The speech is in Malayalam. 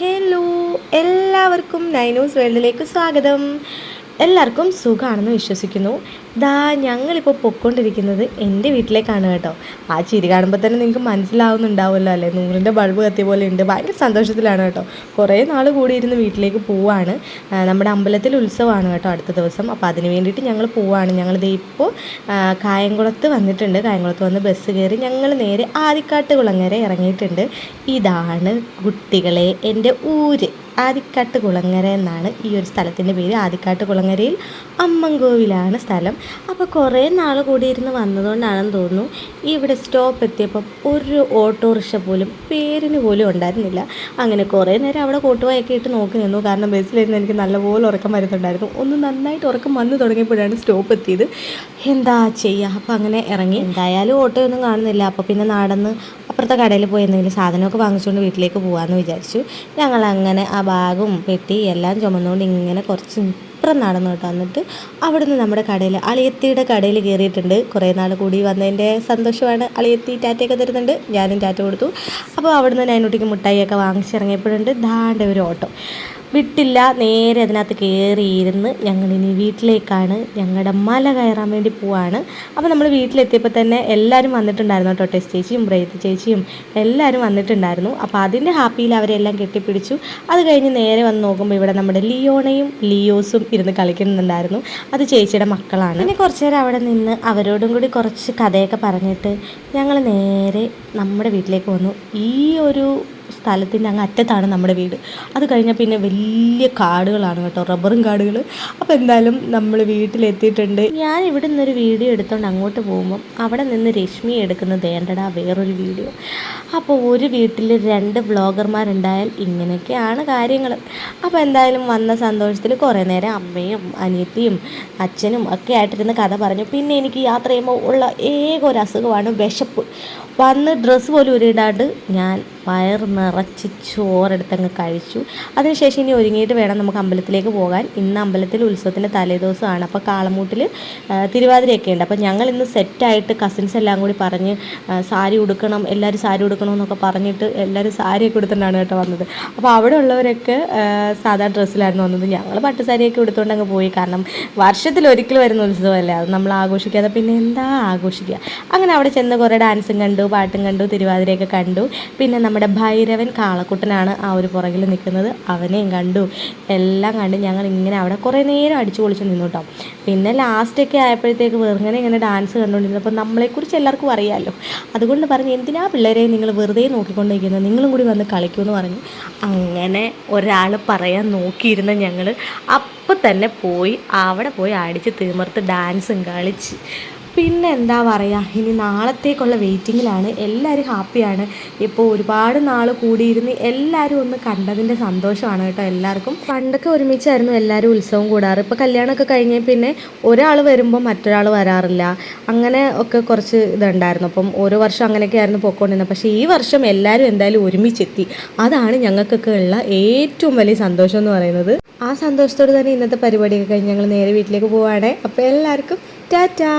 ഹലോ എല്ലാവർക്കും നൈനൂസ് വേൾഡിലേക്ക് സ്വാഗതം. എല്ലാവർക്കും സുഖമാണെന്ന് വിശ്വസിക്കുന്നു. ദാ ഞങ്ങളിപ്പോൾ പൊയ്ക്കൊണ്ടിരിക്കുന്നത് എന്റെ വീട്ടിലേക്കാണ് കേട്ടോ. ആ ചിരി കാണുമ്പോൾ തന്നെ നിങ്ങൾക്ക് മനസ്സിലാവുന്നുണ്ടാവുമല്ലോ അല്ലേ? നൂറിന്റെ ബൾബ് കത്തിയ പോലെ ഉണ്ട്. ഭയങ്കര സന്തോഷത്തിലാണ് കേട്ടോ. കുറേ നാൾ കൂടി ഇരുന്ന് വീട്ടിലേക്ക് പോവാണ്. നമ്മുടെ അമ്പലത്തിൽ ഉത്സവമാണ് കേട്ടോ അടുത്ത ദിവസം. അപ്പോൾ അതിന് വേണ്ടിയിട്ട് ഞങ്ങൾ പോവാണ്. ഞങ്ങൾ ഇപ്പോൾ കായംകുളത്ത് വന്നിട്ടുണ്ട്. കായംകുളത്ത് വന്ന് ബസ് കയറി ഞങ്ങൾ നേരെ ആദിക്കാട്ട് കുളങ്ങര ഇറങ്ങിയിട്ടുണ്ട്. ഇതാണ് കുട്ടികളെ എന്റെ ഊര്. ആദിക്കാട്ട് കുളങ്ങര എന്നാണ് ഈ ഒരു സ്ഥലത്തിന്റെ പേര്. ആദിക്കാട്ട് കുളങ്ങരയിൽ അമ്മൻകോവിലാണ് സ്ഥലം. അപ്പോൾ കുറേ നാൾ കൂടി ഇരുന്ന് വന്നതുകൊണ്ടാണെന്ന് തോന്നുന്നു ഇവിടെ സ്റ്റോപ്പ് എത്തിയപ്പോൾ ഒരു ഓട്ടോറിക്ഷ പോലും പേരിന് പോലും ഉണ്ടായിരുന്നില്ല. അങ്ങനെ കുറേ നേരം അവിടെ കോട്ടുവായൊക്കെ ഇട്ട് നോക്കി നിന്നു. കാരണം ബസ്സിലിരുന്ന് എനിക്ക് നല്ലപോലെ ഉറക്കം വരുന്നുണ്ടായിരുന്നു. ഒന്ന് നന്നായിട്ട് ഉറക്കം വന്നു തുടങ്ങിയപ്പോഴാണ് സ്റ്റോപ്പ് എത്തിയത്. എന്താ ചെയ്യുക അപ്പോൾ അങ്ങനെ ഇറങ്ങി. എന്തായാലും ഓട്ടോ ഒന്നും കാണുന്നില്ല. അപ്പോൾ പിന്നെ നടന്ന് അപ്പുറത്തെ കടയിൽ പോയി എന്തെങ്കിലും സാധനമൊക്കെ വാങ്ങിച്ചുകൊണ്ട് വീട്ടിലേക്ക് പോകാമെന്ന് വിചാരിച്ചു. ഞങ്ങൾ അങ്ങനെ ആ ബാഗും പെട്ടി എല്ലാം ചുമന്നുകൊണ്ട് ഇങ്ങനെ കുറച്ച് ഇപ്പുറം നടന്നു കേട്ടോ. എന്നിട്ട് അവിടുന്ന് നമ്മുടെ കടയിൽ അളിയത്തിയുടെ കടയിൽ കയറിയിട്ടുണ്ട്. കുറേ നാൾ കൂടി വന്നതിന്റെ സന്തോഷമാണ്. അളിയത്തി ടാറ്റയൊക്കെ തരുന്നുണ്ട്. ഞാനും ടാറ്റ കൊടുത്തു. അപ്പോൾ അവിടുന്ന് നൈനുട്ടിക്ക് മുട്ടായിയൊക്കെ വാങ്ങിച്ചിറങ്ങിയപ്പോഴുണ്ട്. ദാണ്ട ഒരു ഓട്ടോ. വിട്ടില്ല. നേരെ അതിനകത്ത് കയറിയിരുന്ന് ഞങ്ങളിനി വീട്ടിലേക്കാണ് ഞങ്ങളുടെ മല കയറാൻ വേണ്ടി പോവാണ്. അപ്പോൾ നമ്മൾ വീട്ടിലെത്തിയപ്പോൾ തന്നെ എല്ലാവരും വന്നിട്ടുണ്ടായിരുന്നു കേട്ടോ. ടെസ്റ്റ് ചേച്ചിയും ബ്രേത്ത് ചേച്ചിയും എല്ലാവരും വന്നിട്ടുണ്ടായിരുന്നു. അപ്പോൾ അതിന്റെ ഹാപ്പിയിൽ അവരെല്ലാം കെട്ടിപ്പിടിച്ചു. അത് കഴിഞ്ഞ് നേരെ വന്ന് നോക്കുമ്പോൾ ഇവിടെ നമ്മുടെ ലിയോണയും ലിയോസും ഇരുന്ന് കളിക്കുന്നുണ്ടായിരുന്നു. അത് ചേച്ചിയുടെ മക്കളാണ്. പിന്നെ കുറച്ച് നേരം അവിടെ നിന്ന് അവരോടും കൂടി കുറച്ച് കഥയൊക്കെ പറഞ്ഞിട്ട് ഞങ്ങൾ നേരെ നമ്മുടെ വീട്ടിലേക്ക് വന്നു. ഈ ഒരു സ്ഥലത്തിന്റെ അങ്ങ് അറ്റത്താണ് നമ്മുടെ വീട്. അത് കഴിഞ്ഞാൽ പിന്നെ വലിയ കാടുകളാണ് കേട്ടോ. റബ്ബറും കാടുകൾ. അപ്പോൾ എന്തായാലും നമ്മൾ വീട്ടിലെത്തിയിട്ടുണ്ട്. ഞാൻ ഇവിടെ നിന്നൊരു വീഡിയോ എടുത്തുകൊണ്ട് അങ്ങോട്ട് പോകുമ്പം അവിടെ നിന്ന് രശ്മി എടുക്കുന്ന വേണ്ടടാ വേറൊരു വീഡിയോ. അപ്പോൾ ഒരു വീട്ടിൽ രണ്ട് വ്ളോഗർമാരുണ്ടായാൽ ഇങ്ങനെയൊക്കെയാണ് കാര്യങ്ങൾ അപ്പോൾ എന്തായാലും വന്ന സന്തോഷത്തിൽ കുറേ നേരം അമ്മയും അനിയത്തിയും അച്ഛനും ഒക്കെ ആയിട്ടിരുന്ന് കഥ പറഞ്ഞു. പിന്നെ എനിക്ക് യാത്ര ചെയ്യുമ്പോൾ ഉള്ള ഏക ഒരു അസുഖമാണ് വിശപ്പ്. വന്ന് ഡ്രസ്സ് പോലും ഉരുടാണ്ട് ഞാൻ വയർ നിറച്ച് ചോറെടുത്തങ്ങ് കഴിച്ചു. അതിനുശേഷം ഇനി ഒരുങ്ങിയിട്ട് വേണം നമുക്ക് അമ്പലത്തിലേക്ക് പോകാൻ. ഇന്ന് അമ്പലത്തിൽ ഉത്സവത്തിന്റെ തലേദിവസമാണ്. അപ്പോൾ കാളമൂട്ടിൽ തിരുവാതിരയൊക്കെ ഉണ്ട്. അപ്പോൾ ഞങ്ങൾ ഇന്ന് സെറ്റായിട്ട് കസിൻസ് എല്ലാം കൂടി പറഞ്ഞ് സാരി ഉടുക്കണം എല്ലാവരും സാരി ഉടുക്കണം എന്നൊക്കെ പറഞ്ഞിട്ട് എല്ലാവരും സാരിയൊക്കെ ഉടുത്തിട്ടാണ് കേട്ടോ വന്നത്. അപ്പോൾ അവിടെ ഉള്ളവരൊക്കെ സാധാ ഡ്രസ്സിലായിരുന്നു വന്നത്. ഞങ്ങൾ പട്ട് സാരിയൊക്കെ ഉടുത്തുകൊണ്ട് അങ്ങ് പോയി. കാരണം വർഷത്തിൽ ഒരിക്കൽ വരുന്ന ഉത്സവമല്ലേ? അത് നമ്മൾ ആഘോഷിക്കാതെ പിന്നെ എന്താ ആഘോഷിക്കുക? അങ്ങനെ അവിടെ ചെന്ന് കുറേ ഡാൻസും കണ്ടു പാട്ടും കണ്ടു തിരുവാതിരയൊക്കെ കണ്ടു. പിന്നെ നമ്മുടെ ഭൈരവൻ കാളക്കുട്ടനാണ് ആ ഒരു പുറകിൽ നിൽക്കുന്നത്. അവനെയും കണ്ടു. എല്ലാം കണ്ട് ഞങ്ങൾ ഇങ്ങനെ അവിടെ കുറേ നേരം അടിച്ചു പൊളിച്ച് നിന്നു കേട്ടോ. പിന്നെ ലാസ്റ്റൊക്കെ ആയപ്പോഴത്തേക്ക് വെറുങ്ങനെ ഇങ്ങനെ ഡാൻസ് കണ്ടുകൊണ്ടിരുന്നപ്പോൾ നമ്മളെക്കുറിച്ച് എല്ലാവർക്കും അറിയാമല്ലോ അതുകൊണ്ട് പറഞ്ഞ് എന്തിനാ പിള്ളേരെ നിങ്ങൾ വെറുതെ നോക്കിക്കൊണ്ടിരിക്കുന്നത്? നിങ്ങളും കൂടി വന്ന് കളിക്കുമെന്ന് പറഞ്ഞു. അങ്ങനെ ഒരാൾ പറയാൻ നോക്കിയിരുന്ന ഞങ്ങൾ അപ്പം തന്നെ പോയി അവിടെ പോയി അടിച്ച് തിമിർത്ത് ഡാൻസും കളിച്ച്. പിന്നെ എന്താ പറയുക ഇനി നാളത്തേക്കുള്ള വെയിറ്റിങ്ങിലാണ്. എല്ലാവരും ഹാപ്പിയാണ്. ഇപ്പോൾ ഒരുപാട് നാൾ കൂടിയിരുന്ന് എല്ലാവരും ഒന്ന് കണ്ടതിന്റെ സന്തോഷമാണ് കേട്ടോ എല്ലാവർക്കും. പണ്ടൊക്കെ ഒരുമിച്ചായിരുന്നു എല്ലാവരും ഉത്സവം കൂടാറ്. ഇപ്പോൾ കല്യാണമൊക്കെ കഴിഞ്ഞ് പിന്നെ ഒരാൾ വരുമ്പോൾ മറ്റൊരാൾ വരാറില്ല. അങ്ങനെ ഒക്കെ കുറച്ച് ഇതുണ്ടായിരുന്നു. അപ്പം ഓരോ വർഷം അങ്ങനെയൊക്കെ ആയിരുന്നു പോയിക്കൊണ്ടിരുന്നത്. പക്ഷേ ഈ വർഷം എല്ലാവരും എന്തായാലും ഒരുമിച്ചെത്തി. അതാണ് ഞങ്ങൾക്കൊക്കെ ഉള്ള ഏറ്റവും വലിയ സന്തോഷം എന്ന് പറയുന്നത്. ആ സന്തോഷത്തോട് തന്നെ ഇന്നത്തെ പരിപാടിയൊക്കെ കഴിഞ്ഞ് ഞങ്ങൾ നേരെ വീട്ടിലേക്ക് പോവുകയാണെ അപ്പോൾ എല്ലാവർക്കും ടാറ്റാ